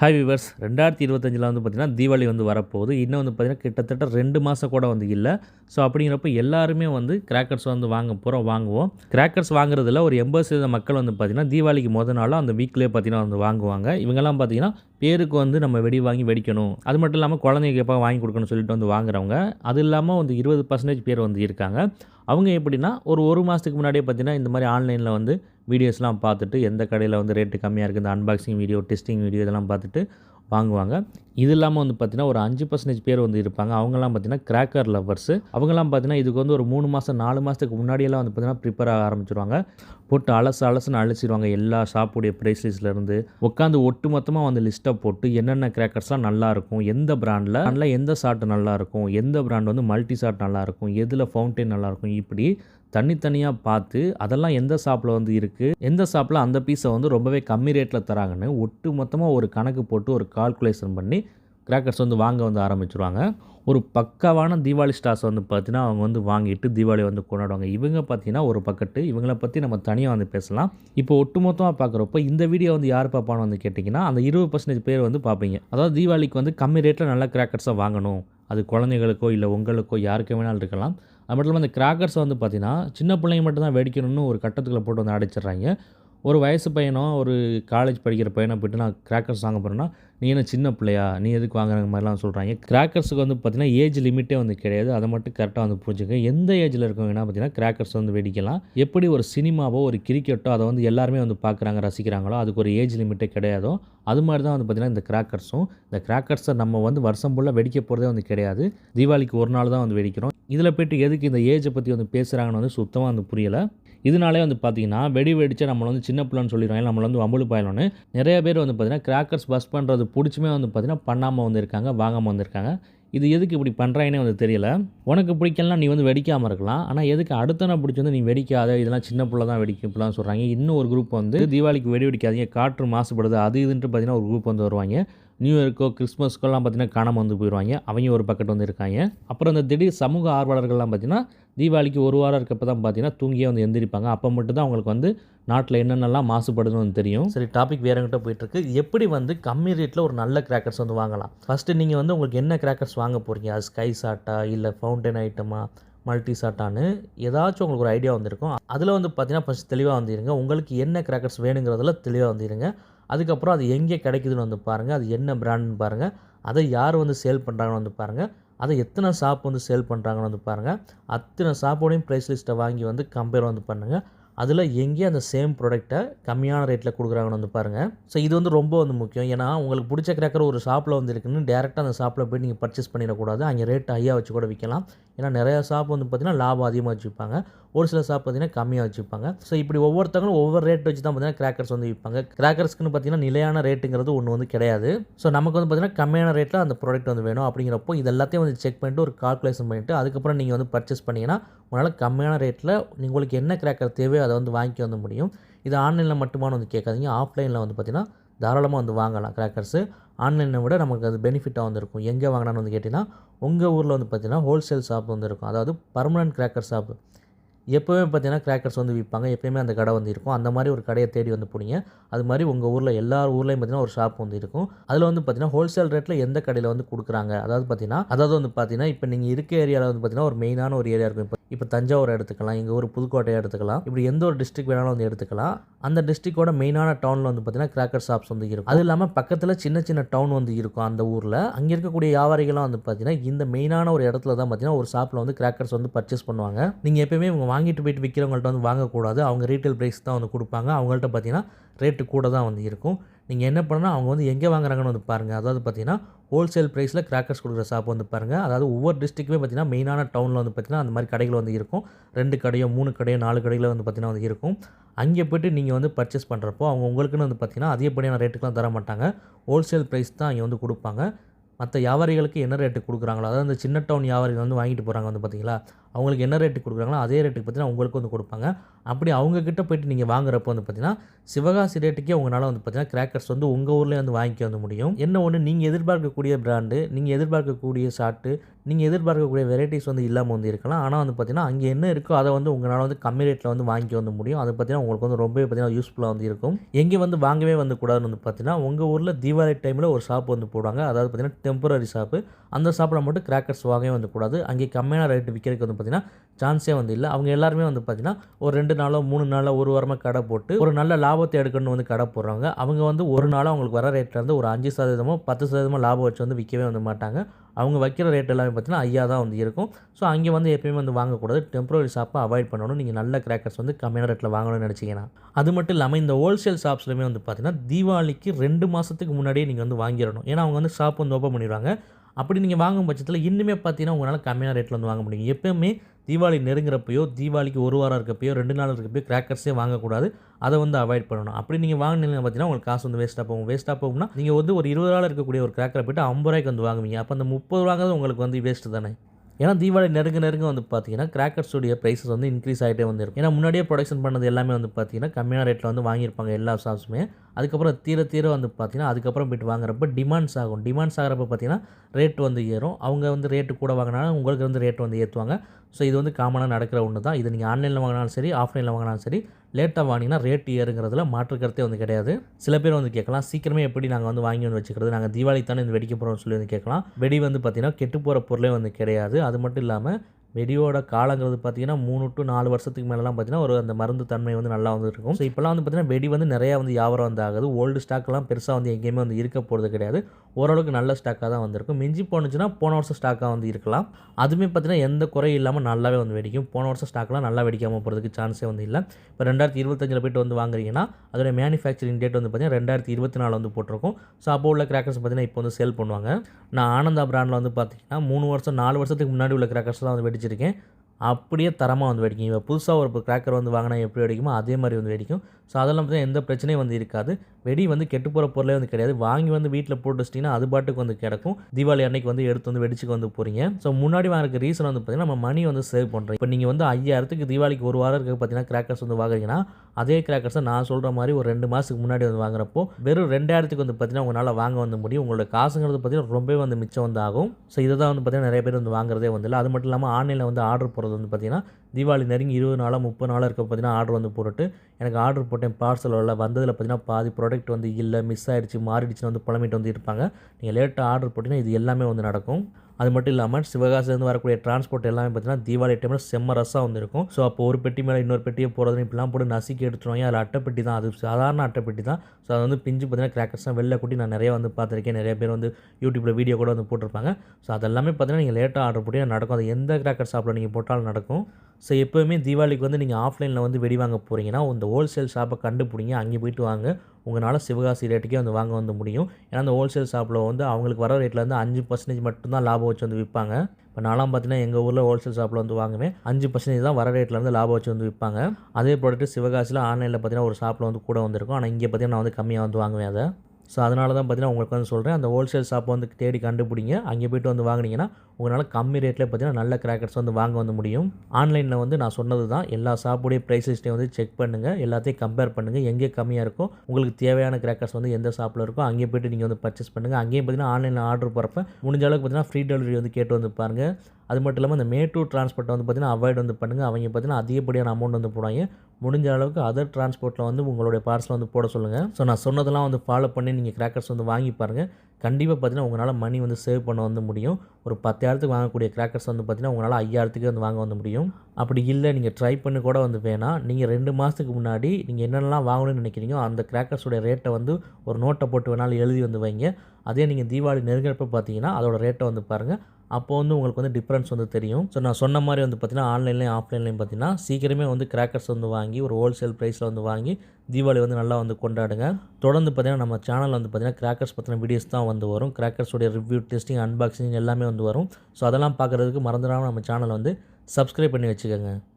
Hi viewers ரெண்டாயிரத்தி இருபத்தஞ்சில் வந்து பார்த்திங்கன்னா தீபாவளி வந்து வரப்போகுது. இன்னும் வந்து பார்த்திங்கன்னா கிட்டத்தட்ட ரெண்டு மாதம் கூட வந்து இல்லை. ஸோ அப்படிங்கிறப்ப எல்லாருமே வந்து கிராக்கர்ஸ் வந்து வாங்க போகிறோம் வாங்குவோம். கிராக்கர்ஸ் வாங்குறதுல ஒரு எண்பது சதவீத மக்கள் வந்து பார்த்திங்கன்னா தீபாவளிக்கு முத நாளாக அந்த வீக்லேயே பார்த்திங்கன்னா வந்து வாங்குவாங்க. இவங்கெல்லாம் பார்த்திங்கன்னா பேருக்கு வந்து நம்ம வெடி வாங்கி வெடிக்கணும். அது மட்டும் இல்லாமல் குழந்தைங்க எப்போ வாங்கி கொடுக்கணும்னு சொல்லிட்டு வந்து வாங்குறவங்க அது இல்லாமல் வந்து இருபது பர்சன்டேஜ் பேர் வந்து இருக்காங்க. அவங்க எப்படின்னா ஒரு ஒரு மாதத்துக்கு முன்னாடியே பார்த்தீங்கன்னா இந்த மாதிரி ஆன்லைனில் வந்து வீடியோஸ்லாம் பார்த்துட்டு எந்த கடையில் வந்து ரேட்டு கம்மியாக இருக்குது இந்த அன்பாக்சிங் வீடியோ டெஸ்டிங் வீடியோ இதெல்லாம் பார்த்துட்டு வாங்குவாங்க. இது இல்லாமல் வந்து பார்த்திங்கன்னா ஒரு அஞ்சு பர்சன்டேஜ் பேர் வந்து இருப்பாங்க. அவங்கெல்லாம் பார்த்தீங்கன்னா கிராக்கர் லவர்ஸு அவங்கெல்லாம் பார்த்திங்கன்னா இதுக்கு வந்து ஒரு மூணு மாதம் நாலு மாதத்துக்கு முன்னாடியெல்லாம் வந்து பார்த்தீங்கன்னா ப்ரிப்பேர் ஆக ஆரம்பிச்சிருவாங்க. போட்டு அலசு அலசுன்னு அழிச்சிருவாங்க எல்லா ஷாப்புடைய ப்ரைஸ் லிஸ்ட்லேருந்து உட்காந்து ஒட்டு மொத்தமாக வந்து லிஸ்ட்டை போட்டு என்னென்ன கிராக்கர்ஸ்லாம் நல்லாயிருக்கும் எந்த பிராண்டில் நல்லா எந்த ஷாட்டு நல்லாயிருக்கும் எந்த பிராண்ட் வந்து மல்டி ஷாட் நல்லாயிருக்கும் எதில் ஃபவுண்டைன் நல்லாயிருக்கும் இப்படி தனித்தனியாக பார்த்து அதெல்லாம் எந்த ஷாப்பில் வந்து இருக்குது எந்த ஷாப்பில் அந்த பீஸை வந்து ரொம்பவே கம்மி ரேட்டில் தராங்கன்னு ஒட்டு மொத்தமாக ஒரு கணக்கு போட்டு ஒரு கால்குலேஷன் பண்ணி கிராக்கர்ஸ் வந்து வாங்க வந்து ஆரம்பிச்சிருவாங்க. ஒரு பக்காவான தீபாவளி ஸ்டார்ஸ் வந்து பார்த்தீங்கன்னா அவங்க வந்து வாங்கிட்டு தீபாவளி வந்து கொண்டாடுவாங்க. இவங்க பார்த்தீங்கன்னா ஒரு பக்கெட்டு இவங்கள பற்றி நம்ம தனியாக வந்து பேசலாம். இப்போ ஒட்டுமொத்தமாக பார்க்குறப்போ இந்த வீடியோ வந்து யார் பார்ப்பான்னு வந்து கேட்டிங்கன்னா அந்த இருபது பர்சன்டேஜ் பேர் வந்து பார்ப்பீங்க. அதாவது தீபாவளிக்கு வந்து கம்மி ரேட்டில் நல்ல கிராக்கர்ஸை வாங்கணும். அது குழந்தைகளுக்கோ இல்லை உங்களுக்கோ யாருக்கு வேணாலும் இருக்கலாம். அது மட்டும் இல்லாமல் அந்த கிராக்கர்ஸை வந்து பார்த்தீங்கன்னா சின்ன பிள்ளைங்க மட்டும் தான் வெடிக்கணும்னு ஒரு கட்டத்துக்குள்ள போட்டு வந்து அடைச்சிடுறாங்க. ஒரு வயசு பையனோ ஒரு காலேஜ் படிக்கிற பையனை போய்ட்டு நான் கிராக்கர்ஸ் வாங்க போகிறேன்னா நீ என்ன சின்ன பிள்ளையா? நீ எதுக்கு வாங்குற? மாதிரிலாம் சொல்கிறாங்க கிராக்கர்ஸுக்கு வந்து பார்த்திங்கன்னா ஏஜ் லிமிட்டே வந்து கிடையாது. அதை மட்டும் கரெக்டாக வந்து புரிஞ்சுக்க எந்த ஏஜில் இருக்கவங்கன்னா பார்த்தீங்கன்னா கிராக்கர்ஸ் வந்து வெடிக்கலாம். எப்படி ஒரு சினிமாவோ ஒரு கிரிக்கெட்டோ அதை வந்து எல்லாருமே வந்து பார்க்குறாங்க ரசிக்கிறாங்களோ அதுக்கு ஒரு ஏஜ் லிமிட்டே கிடையாதோ அது மாதிரி தான் வந்து பார்த்திங்கன்னா இந்த கிராக்கர்ஸும் இந்த கிராக்கர்ஸை நம்ம வந்து வருஷம் ஃபுல்லாக வெடிக்க போகிறதே வந்து கிடையாது. தீபாவளிக்கு ஒரு நாள் தான் வந்து வெடிக்கிறோம். இதில் போய்ட்டு எதுக்கு இந்த ஏஜை பற்றி வந்து பேசுகிறாங்கன்னு வந்து சுத்தமாக வந்து புரியலை. இதனாலே வந்து பார்த்தீங்கன்னா வெடி வெடிச்சு நம்மளை வந்து சின்ன பிள்ளைன்னு சொல்லிடுவாங்க. நம்மளை வந்து அம்புலு பாயலோன்னு நிறைய பேர் வந்து பார்த்தீங்கன்னா கிராக்கர்ஸ் பஸ் பண்ணுறது பிடிச்சுமே வந்து பார்த்தீங்கன்னா பண்ணாமல் வந்திருக்காங்க வாங்காமல் வந்திருக்காங்க. இது எதுக்கு இப்படி பண்ணுறாங்கன்னே வந்து தெரியல. உனக்கு பிடிக்கலாம் நீ வந்து வெடிக்காமல் இருக்கலாம். ஆனால் எதுக்கு அடுத்த பிடிச்சி வந்து நீ வெடிக்காத இதெல்லாம் சின்ன பிள்ளை தான் வெடிக்கும் இப்படிலாம் சொல்கிறாங்க இன்னும் ஒரு குரூப் வந்து தீபாவளிக்கு வெடி வெடிக்காதீங்க காற்று மாசுபடுது அது இதுன்ட்டு பார்த்தீங்கன்னா ஒரு குரூப் வந்து வருவாங்க. நியூ இயர்க்கோ கிறிஸ்மஸ்க்கெல்லாம் பார்த்தீங்கன்னா காணாமல் வந்து போயிடுவாங்க அவங்க ஒரு பக்கெட் வந்து இருக்காங்க. அப்புறம் இந்த திடீர் சமூக ஆர்வலர்கள்லாம் பார்த்தீங்கன்னா தீபாவளிக்கு ஒரு வாரம் இருக்கப்போ தான் பார்த்தீங்கன்னா தூங்கியே வந்து எந்திரிப்பாங்க. அப்போ மட்டும்தான் அவங்களுக்கு வந்து நாட்டில் என்னென்னலாம் மாசுபடுதுன்னு தெரியும். சரி டாபிக் வேறு எங்கிட்ட போயிட்டுருக்கு. எப்படி வந்து கம்மி ரேட்டில் ஒரு நல்ல கிராக்கர்ஸ் வந்து வாங்கலாம்? ஃபஸ்ட்டு நீங்கள் வந்து உங்களுக்கு என்ன கிராக்கர்ஸ் வாங்க போகிறீங்க அது ஸ்கை சாட்டா இல்லை ஃபவுண்டன் ஐட்டமா மல்டி சாட்டான்னு ஏதாச்சும் உங்களுக்கு ஒரு ஐடியா வந்திருக்கும். அதில் வந்து பார்த்தீங்கன்னா ஃபஸ்ட் தெளிவாக வந்துருங்க. உங்களுக்கு என்ன கிராக்கர்ஸ் வேணுங்கிறதுல தெளிவாக வந்துருங்க. அதுக்கப்புறம் அது எங்கே கிடைக்குதுன்னு வந்து பாருங்கள் அது என்ன பிராண்டுன்னு பாருங்கள் அதை யார் வந்து சேல் பண்ணுறாங்கன்னு வந்து பாருங்கள் அதை எத்தனை ஷாப் வந்து சேல் பண்ணுறாங்கன்னு வந்து பாருங்கள் அத்தனை ஷாப்போடையும் ப்ரைஸ் லிஸ்ட்டை வாங்கி வந்து கம்பேர் வந்து பண்ணுங்கள் அதில் எங்கே அந்த சேம் ப்ராடக்ட்டை கம்மியான ரேட்டில் கொடுக்குறாங்கன்னு வந்து பாருங்கள் ஸோ இது வந்து ரொம்ப வந்து முக்கியம். ஏன்னா உங்களுக்கு பிடிச்ச கிராக்கர் ஒரு ஷாப்பில் வந்து இருக்குன்னு டேரெக்டாக அந்த ஷாப்பில் போய் நீங்கள் பர்ச்சேஸ் பண்ணிடக்கூடாது. அங்கே ரேட் ஹையாக வச்சு கூட விற்கலாம் ஏன்னா நிறையா ஷாப் வந்து பார்த்திங்கன்னா லாபம் அதிகமாக வச்சுருப்பாங்க ஒரு சில ஷாப் பார்த்திங்கன்னா கம்மியாக வச்சுருப்பாங்க ஸோ இப்படி ஒவ்வொருத்தங்களும் ஒவ்வொரு ரேட் வச்சு தான் பார்த்திங்கன்னா கிராக்கர்ஸ் வந்து விற்பாங்க கிராக்கர்ஸ்க்குன்னு பார்த்திங்கன்னா நிலையான ரேட்டுங்கிறது ஒன்று வந்து கிடையாது. ஸோ நமக்கு வந்து பார்த்திங்கன்னா கம்மியான ரேட்டில் அந்த ப்ராடக்ட் வந்து வேணும். அப்படிங்கிறப்போ இது எல்லாத்தையும் வந்து செக் பண்ணிட்டு ஒரு கால்குலேஷன் பண்ணிவிட்டு அதுக்கப்புறம் நீங்கள் வந்து பர்ச்சேஸ் பண்ணிங்கன்னா உங்களால் கம்மியான ரேட்டில் உங்களுக்கு என்ன கிராக்கர் தேவையோ அதை வந்து வாங்கி வந்து முடியும். இது ஆன்லைனில் மட்டுமான வந்து கேட்காதீங்க. ஆஃப்லைனில் வந்து பார்த்திங்கன்னா தாராளமாக வந்து வாங்கலாம் கிராக்கர்ஸு ஆன்லைனை விட நமக்கு அது பெனிஃபிட்டாக வந்திருக்கும். எங்கே வாங்கினான்னு வந்து கேட்டிங்கன்னா உங்கள் ஊரில் வந்து பார்த்திங்கன்னா ஹோல்சேல் ஷாப் வந்து இருக்கும். அதாவது பர்மனன்ட் கிராக்கர் ஷாப்பு எப்போவுமே பார்த்தீங்கன்னா கிராக்கர்ஸ் வந்து விற்பாங்க. எப்போயுமே அந்த கடை வந்து இருக்கும். அந்த மாதிரி ஒரு கடையை தேடி வந்து போனீங்க. அது மாதிரி உங்கள் ஊரில் எல்லா ஊர்லேயும் பார்த்தீங்கன்னா ஒரு ஷாப் வந்து இருக்கும். அதில் வந்து பார்த்தீங்கன்னா ஹோல்சேல் ரேட்டில் எந்த கடையில் வந்து கொடுக்குறாங்க? அதாவது பார்த்தீங்கன்னா அதாவது வந்து பார்த்தீங்கன்னா இப்போ நீங்கள் இருக்க ஏரியாவில் வந்து பார்த்தீங்கன்னா ஒரு மெயினான ஒரு ஏரியா இருக்கும். இப்போ இப்போ தஞ்சாவூர் எடுத்துக்கலாம். எங்கள் ஊர் புதுக்கோட்டையை எடுத்துக்கலாம். இப்படி எந்த ஒரு டிஸ்ட்ரிக் வேணாலும் வந்து எடுத்துக்கலாம். அந்த டிஸ்ட்ரிக்டோட மெயினான டவுனில் வந்து பார்த்தீங்கன்னா கிராக்கர் ஷாப்ஸ் வந்து இருக்கும். அது இல்லாமல் பக்கத்தில் சின்ன சின்ன டவுன் வந்து இருக்கும் அந்த ஊரில். அங்கே இருக்கக்கூடிய வியாபாரிகள்லாம் வந்து பார்த்தீங்கன்னா இந்த மெயினான ஒரு இடத்துல தான் பார்த்தீங்கன்னா ஒரு ஷாப்பில் வந்து கிராக்கர்ஸ் வந்து பர்ச்சேஸ் பண்ணுவாங்க. நீங்கள் எப்பயுமே இவங்க வாங்கிட்டு போயிட்டு விற்கிறவங்கள்ட்ட வந்து வாங்கக்கூடாது. அவங்க ரீட்டைல் ப்ரைஸ் தான் வந்து கொடுப்பாங்க. அவங்கள்ட்ட பார்த்தீங்கன்னா ரேட்டு கூட தான் வந்து இருக்கும். நீங்கள் என்ன பண்ணால் அவங்க வந்து எங்கே வாங்குறாங்கன்னு வந்து பாருங்கள் அதாவது பார்த்தீங்கன்னா ஹோல்சேல் ப்ரைஸில் கிராக்கர்ஸ் கொடுக்குற ஷாப் வந்து பாருங்கள் அதாவது ஒவ்வொரு டிஸ்ட்ரிக்ட்டுமே பார்த்தீங்கன்னா மெயினான டவுனில் வந்து பார்த்தீங்கன்னா அந்த மாதிரி கடைகள் வந்து இருக்கும். ரெண்டு கடையோ மூணு கடையோ நாலு கடையில் வந்து பார்த்தீங்கன்னா வந்து இருக்கும். அங்கே போய்ட்டு நீங்கள் வந்து பர்ச்சேஸ் பண்ணுறப்போ அவங்க உங்களுக்குன்னு வந்து பார்த்தீங்கன்னா அதிகப்படியான ரேட்டுக்குலாம் தர மாட்டாங்க. ஹோல்சேல் ப்ரைஸ் தான் அங்கே வந்து கொடுப்பாங்க. மற்ற வியாபாரிகளுக்கு என்ன ரேட்டு கொடுக்குறாங்களோ அதாவது அந்த சின்ன டவுன் வியாபாரிகள் வந்து வாங்கிட்டு போகிறாங்க வந்து பார்த்தீங்களா அவங்களுக்கு என்ன ரேட்டு கொடுக்குறாங்களோ அதே ரேட்டுக்கு பார்த்தீங்கன்னா உங்களுக்கு வந்து கொடுப்பாங்க. அப்படி அவங்கக்கிட்ட போயிட்டு நீங்கள் வாங்குறப்போ வந்து பார்த்தீங்கன்னா சிவகாசி ரேட்டுக்கே உங்களால் வந்து பார்த்தீங்கன்னா கிராக்கர்ஸ் வந்து உங்கள் ஊர்லேயே வந்து வாங்கிக்க வந்து முடியும். என்ன ஒன்று நீங்கள் எதிர்பார்க்கக்கூடிய பிராண்டு நீங்கள் எதிர்பார்க்கக்கூடிய ஷாட்டு நீங்கள் எதிர்பார்க்கக்கூடிய வெரைட்டிஸ் வந்து இல்லாமல் வந்து இருக்கலாம். ஆனால் வந்து பார்த்தீங்கன்னா அங்கே என்ன இருக்கோ அதை வந்து உங்களால் வந்து கம்மி ரேட்டில் வந்து வாங்கி வந்து முடியும். அது பார்த்தீங்கன்னா உங்களுக்கு வந்து ரொம்பவே பார்த்தீங்கன்னா யூஸ்ஃபுல்லாக வந்து இருக்கும். எங்கே வந்து வாங்கவே வந்து கூடாதுன்னு வந்து பார்த்தீங்கன்னா உங்கள் ஊரில் தீபாவளி டைமில் ஒரு ஷாப் வந்து போடுவாங்க. அதாவது பார்த்தீங்கன்னா டெம்பரரி ஷாப்பு அந்த ஷாப்பில் மட்டும் கிராக்கர்ஸ் வாங்கவே வந்து கூடாது. அங்கே கம்மியான ரேட்டு விற்கிறதுக்கு வந்து பார்த்தீங்கன்னா சான்ஸே வந்து இல்லை. அவங்க எல்லாருமே வந்து பார்த்தீங்கன்னா ஒரு ரெண்டு நாளோ மூணு நாளோ ஒரு வாரமாக கடை போட்டு ஒரு நல்ல லாபத்தை எடுக்கணும்னு வந்து கடை போடுறாங்க அவங்க வந்து ஒரு நாளாக அவங்களுக்கு வர ரேட்டில் இருந்து ஒரு அஞ்சு சதவீதமோ பத்து சதவீதமோ லாபம் வச்சு வந்து விற்கவே வந்து மாட்டாங்க. அவங்க வைக்கிற ரேட் எல்லாமே பார்த்தீங்கன்னா ஐயா தான் வந்து இருக்கும். ஸோ அங்கே வந்து எப்பயுமே வந்து வாங்கக்கூடாது. டெம்பரரி ஷாப்பை அவாய்ட் பண்ணணும் நீங்கள் நல்ல கிராக்கர்ஸ் வந்து கம்மியான ரேட்டில் வாங்கணும்னு நினச்சிங்கன்னா. அது மட்டும் இல்லாமல் இந்த ஹோல்சேல் ஷாப்ஸ்லையுமே வந்து பார்த்தீங்கன்னா தீபாவளிக்கு ரெண்டு மாதத்துக்கு முன்னாடியே நீங்கள் வந்து வாங்கிடணும். ஏன்னா அவங்க வந்து ஷாப் வந்து ஓப்பன் பண்ணிடுவாங்க. அப்படி நீங்கள் வாங்கும் பட்சத்தில் இன்னுமே பார்த்தீங்கன்னா உங்களால் கம்மியான ரேட்டில் வந்து வாங்க முடியும். எப்போயுமே தீபாவளி நெருங்குறப்பையோ தீபாவளிக்கு ஒரு வாரம் இருக்கப்பையோ ரெண்டு நாள் இருக்கப்பையோ கிராக்கர்ஸே வாங்கக்கூடாது. அதை வந்து அவாய்ட் பண்ணணும். அப்படி நீங்கள் வாங்கினீங்க பார்த்தீங்கன்னா உங்களுக்கு காசு வந்து வேஸ்ட்டாக போகும். வேஸ்ட்டாக போகும்னா நீங்கள் வந்து ஒரு இருபது நாள் இருக்கக்கூடிய ஒரு கிராக்கரை போய்ட்டு ஐம்பது ரூபாய்க்கு வந்து வாங்குவீங்க. அப்போ அந்த முப்பது ரூபாங்கிறது உங்களுக்கு வந்து வேஸ்ட்டு தானே. ஏன்னா தீபாவளி நெருங்க நெருங்க வந்து பார்த்தீங்கன்னா கிராக்கர்ஸுடைய ப்ரைஸஸ் வந்து இன்க்ரீஸ் ஆகிட்டே வந்து இருக்கும். ஏன்னா முன்னாடியே ப்ரொடக்ஷன் பண்ணது எல்லாமே வந்து பார்த்தீங்கன்னா கம்மியான ரேட்டில் வந்து வாங்கியிருப்பாங்க எல்லா ஷாப்ஸுமே அதுக்கப்புறம் தீர தீர வந்து பார்த்தீங்கன்னா அதுக்கப்புறம் போய்ட்டு வாங்குறப்ப டிமாண்ட்ஸ் ஆகும். டிமாண்ட்ஸ் ஆகிறப்ப பார்த்தீங்கன்னா ரேட் வந்து ஏறும். அவங்க வந்து ரேட்டு கூட வாங்கினாலும் உங்களுக்கு வந்து ரேட் வந்து ஏற்றுவாங்க ஸோ இது வந்து காமனாக நடக்கிற ஒன்று தான் இது நீங்கள் ஆன்லைனில் வாங்கினாலும் சரி ஆஃப்லைனில் வாங்கினாலும் சரி லேட்டாக வாங்கினீங்கன்னா ரேட் ஏறுங்கிறதுல மாற்றுக்கிறதே வந்து கிடையாது. சில பேர் வந்து கேட்கலாம் சீக்கிரமே எப்படி நாங்கள் வந்து வாங்கி வந்து வச்சுக்கிறது? நாங்கள் தீபாவளி தானே இந்த வெடிக்க போகிறோம்னு சொல்லி வந்து கேட்கலாம். வெடி வந்து பார்த்திங்கன்னா கெட்டு போகிற பொருளே வந்து கிடையாது. அது மட்டும் இல்லாமல் வெடியோட காலங்கிறது பார்த்தீங்கன்னா மூணு டு நாலு வருஷத்துக்கு மேலெலாம் பார்த்தீங்கன்னா ஒரு அந்த மருந்து தன்மை வந்து நல்லா வந்து இருக்கும் ஸோ இப்போலாம் வந்து பார்த்தீங்கன்னா வெடி வந்து நிறையா வந்து வியாபாரம் வந்து ஆகுது. ஓல்டு ஸ்டாக்லாம் பெருசாக வந்து எங்கேயுமே வந்து இருக்க போகிறது கிடையாது. ஓரளவுக்கு நல்ல ஸ்டாக்காக தான் வந்திருக்கும். மிஞ்சி போனுச்சுன்னா போன வருஷம் ஸ்டாக்காக வந்து இருக்கலாம். அதுவுமே பார்த்தீங்கன்னா எந்த குறையும் இல்லாமல் நல்லாவே வந்து வெடிக்கும். போன வருஷம் ஸ்டாக்லாம் நல்லா வெடிக்காமல் போகிறதுக்கு சான்ஸே வந்து இல்லை. இப்போ ரெண்டாயிரத்தி இருபத்தஞ்சில் போய்ட்டு வந்து வாங்குறீங்கன்னா அதோடய மேனுஃபேக்சரிங் டேட் வந்து பார்த்தீங்கன்னா ரெண்டாயிரத்தி இருபத்தி நாலு வந்து போட்டிருக்கும். ஸோ அப்போ உள்ள கிராக்கர்ஸ் பார்த்தீங்கன்னா இப்போ வந்து சேல் பண்ணுவாங்க. நான் ஆனந்தா பிராண்டில் வந்து பார்த்திங்கன்னா மூணு வருஷம் நாலு வருஷத்துக்கு முன்னாடி உள்ள கிராக்கர்ஸ்லாம் வந்து வெடிச்சு வச்சுருக்கேன். அப்படியே தரமாக வந்து வெடிக்கும். இப்போ புதுசாக ஒரு கிராக்கர் வந்து வாங்கினா எப்படி வெடிக்குமோ அதே மாதிரி வந்து வெடிக்கும். ஸோ அதெல்லாம் பார்த்தீங்கன்னா எந்த பிரச்சனையும் வந்து இருக்காது. வெடி வந்து கெட்டு போகிற பொருளே வந்து கிடையாது. வாங்கி வந்து வீட்டில் போட்டு வச்சிட்டிங்கன்னா அது பாட்டுக்கு வந்து கிடக்கும். தீபாவளி அன்னைக்கு வந்து எடுத்து வந்து வெடிச்சுக்கு வந்து போகிறீங்க ஸோ முன்னாடி வாங்குற ரீசன் வந்து பார்த்தீங்கன்னா நம்ம மணி வந்து சேவ் பண்ணுறோம் இப்போ நீங்கள் வந்து ஐயாயிரத்துக்கு தீபாவளிக்கு ஒரு வாரம் இருக்குது பார்த்தீங்கன்னா கிராக்கர்ஸ் வந்து வாங்குறீங்கன்னா அதே கிராக்கர்ஸை நான் சொல்கிற மாதிரி ஒரு ரெண்டு மாதத்துக்கு முன்னாடி வந்து வாங்குறப்போ வெறும் ரெண்டாயிரத்துக்கு வந்து பார்த்தீங்கன்னா உங்களால் வாங்க வந்து முடியும். உங்களோட காசுங்கிறது பார்த்தீங்கன்னா ரொம்பவே வந்து மிச்சம் வந்து ஆகும். ஸோ இதை தான் வந்து பார்த்தீங்கன்னா நிறைய பேர் வந்து வாங்குறதே வந்து இல்லை. அது மட்டும் இல்லாமல் ஆன்லைனில் வந்து ஆர்டர் போடுறது வந்து பார்த்தீங்கன்னா தீபாவளி நெருங்கி இருபது நாளாக முப்பது நாளாக இருக்க பார்த்தீங்கன்னா ஆர்டர் வந்து போட்டுட்டு எனக்கு ஆர்டர் போட்டேன் பார்சல் வரல. வந்ததில் பார்த்தீங்கன்னா பாதி ப்ராடக்ட் வந்து இல்லை மிஸ் ஆகிடுச்சு மாறிடுச்சுன்னு வந்து புலம்பிட்டு வந்து இருப்பாங்க. நீங்கள் லேட்டாக ஆர்டர் போட்டிங்கன்னா இது எல்லாமே வந்து நடக்கும். அது மட்டும் இல்லாமல் சிவகாசிலேருந்து வரக்கூடிய டிரான்ஸ்போர்ட் எல்லாமே பார்த்தீங்கன்னா தீபாவளி டைமில் செம்ம ரசாக வந்து இருக்கும் ஸோ அப்போ ஒரு பெட்டி மேலே இன்னொரு பெட்டியை போகிறதுன்னு இப்படிலாம் போட்டு நசுக்கி எடுத்துருவாங்க அதில் அட்டைப்பெட்டி தான். அது சாதாரண அட்டைப்பெட்டி தான். ஸோ அது வந்து பிஞ்சு பார்த்தீங்கன்னா கிராக்கர்ஸ் தான் வெளில கூட்டி நான் நிறைய வந்து பார்த்துருக்கேன். நிறைய பேர் வந்து யூடியூப்பில் வீடியோ கூட வந்து போட்டிருப்பாங்க. ஸோ அதெல்லாமே பார்த்தீங்கன்னா நீங்கள் லேட்டாக ஆர்டர் போட்டி நடக்கும். அது எந்த கிராக்கர் ஷாப்பில் நீங்கள் போட்டாலும் நடக்கும். ஸோ எப்போவுமே தீபாவளிக்கு வந்து நீங்கள் ஆஃப்லைனில் வந்து வெடி வாங்க போகிறீங்கன்னா இந்த ஹோல்சேல் ஷாப்பை கண்டுபிடிங்க. அங்கே போயிட்டு வாங்க. உங்களால் சிவகாசி ரேட்டுக்கே வந்து வாங்க வந்து முடியும். ஏன்னா அந்த ஹோல்சேல் ஷாப்பில் வந்து அவங்களுக்கு வர ரேட்டில் வந்து அஞ்சு பர்சன்டேஜ் மட்டும்தான் லாபம் வச்சு வந்து விற்பாங்க. இப்போ நான்லாம் பார்த்தீங்கன்னா எங்கள் ஊரில் ஹோல்சேல் ஷாப்பில் வந்து வாங்குவேன். அஞ்சு பர்சன்டேஜ் தான் வர ரேட்டில் வந்து லாபம் வச்சு வந்து விற்பாங்க. அதே ப்ராடக்ட் சிவகாசியில் ஆன்லைனில் பார்த்தீங்கன்னா ஒரு ஷாப்பில் வந்து கூட வந்திருக்கும். ஆனால் இங்கே பார்த்தீங்கன்னா நான் வந்து கம்மியாக வந்து வாங்குவேன் அதை. ஸோ அதனால தான் பார்த்தீங்கன்னா உங்களுக்கு வந்து சொல்கிறேன் அந்த ஹோல்சேல் ஷாப்பை வந்து தேடி கண்டுபிடிங்க. அங்கே போய்ட்டு வந்து வாங்கினீங்கன்னா உங்களால் கம்மி ரேட்டில் பார்த்தீங்கன்னா நல்ல கிராக்கர்ஸ் வந்து வாங்க வந்து முடியும். ஆன்லைனில் வந்து நான் சொன்னது தான். எல்லா ஷாப்புடைய ப்ரைஸ் வந்து செக் பண்ணுங்கள் எல்லாத்தையும் கம்பேர் பண்ணுங்கள் எங்கே கம்மியாக இருக்கோ உங்களுக்கு தேவையான கிராக்கர்ஸ் வந்து எந்த ஷாப்பில் இருக்கோ அங்கே போய்ட்டு நீங்கள் வந்து பர்ச்சேஸ் பண்ணுங்கள் அங்கேயும் பார்த்தீங்கன்னா ஆன்லைனில் ஆர்டர் போகிறப்ப முடிஞ்ச அளவுக்கு பார்த்தீங்கன்னா ஃப்ரீ டெலிவரி வந்து கேட்டு வந்து பாருங்கள் அது மட்டும் இல்லாமல் இந்த மேட்டூர் டிரான்ஸ்போர்ட்டை வந்து பார்த்திங்கன்னா அவாய்ட் வந்து பண்ணுங்கள் அவங்க பார்த்தீங்கன்னா அதிகப்படியான அமௌண்ட் வந்து போடுவாங்க. முடிஞ்ச அளவுக்கு அதர் டிரான்ஸ்போர்ட்டில் வந்து உங்களுடைய பார்சல் வந்து போட சொல்லுங்கள் ஸோ நான் சொன்னதெல்லாம் வந்து ஃபாலோ பண்ணி நீங்கள் கிராக்கர்ஸ் வந்து வாங்கி பாருங்கள் கண்டிப்பாக பார்த்தீங்கன்னா உங்களால் மணி வந்து சேவ் பண்ண வந்து முடியும். ஒரு பத்தாயிரத்துக்கு வாங்கக்கூடிய கிராக்கர்ஸ் வந்து பார்த்தீங்கன்னா உங்களால் ஐயாயிரத்துக்கு வந்து வாங்க வந்து முடியும். அப்படி இல்லை நீங்கள் ட்ரை பண்ணி கூட வந்து வேணாம். நீங்கள் ரெண்டு மாதத்துக்கு முன்னாடி நீங்கள் என்னென்னலாம் வாங்கணும்னு நினைக்கிறீங்களோ அந்த கிராக்கர்ஸோடைய ரேட்டை வந்து ஒரு நோட்டை போட்டு வேணாலும் எழுதி வந்து வைங்க. அதே நீங்கள் தீபாவளி நெருங்கிறப்ப பார்த்தீங்கன்னா அதோட ரேட்டை வந்து பாருங்கள் அப்போ வந்து உங்களுக்கு வந்து டிஃப்ரென்ஸ் வந்து தெரியும். ஸோ நான் சொன்ன மாதிரி வந்து பார்த்தீங்கன்னா ஆன்லைன்லேயும் ஆஃப்லைன்லேயும் பார்த்தீங்கன்னா சீக்கிரமே வந்து கிராக்கர்ஸ் வந்து வாங்கி ஒரு ஹோல்சேல் ப்ரைஸில் வந்து வாங்கி தீபாவளி வந்து நல்லா வந்து கொண்டாடுங்க. தொடர்ந்து பார்த்திங்கன்னா நம்ம சேனலில் வந்து பார்த்தீங்கன்னா கிராக்கர்ஸ் பற்றின வீடியோஸ் தான் வந்து வரும். கிராக்கர்ஸோடைய ரிவ்யூ டெஸ்டிங் அன்பாக்சிங் எல்லாமே வந்து வரும். ஸோ அதெல்லாம் பார்க்குறதுக்கு மறந்துடாமல் நம்ம சேனலை வந்து சப்ஸ்கிரைப் பண்ணி வச்சுக்கோங்க.